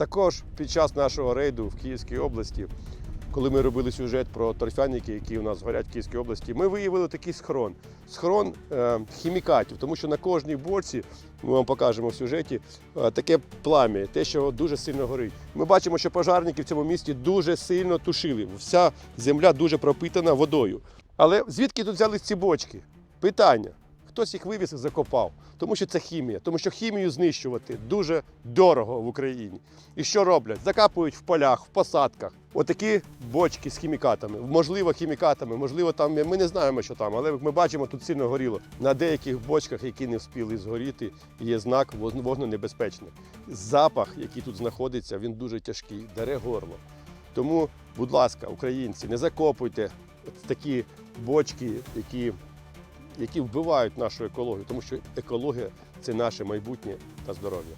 Також під час нашого рейду в Київській області, коли ми робили сюжет про торфяники, які у нас горять в Київській області, ми виявили такий схрон. Схрон е, хімікатів, тому що на кожній борці, ми вам покажемо в сюжеті, е, таке плам'я, те, що дуже сильно горить. Ми бачимо, що пожарники в цьому місті дуже сильно тушили. Вся земля дуже пропитана водою. Але звідки тут взялись ці бочки? Питання. Хтось їх вивіз і закопав, тому що це хімія, тому що хімію знищувати дуже дорого в Україні. І що роблять? Закапують в полях, в посадках. Отакі бочки з хімікатами. Можливо, хімікатами, можливо, там ми не знаємо, що там, але ми бачимо, тут сильно горіло. На деяких бочках, які не встигли згоріти, є знак вогненебезпечний. Запах, який тут знаходиться, він дуже тяжкий, даре горло. Тому, будь ласка, українці, не закопуйте такі бочки, які які вбивають нашу екологію, тому що екологія це наше майбутнє та здоров'я.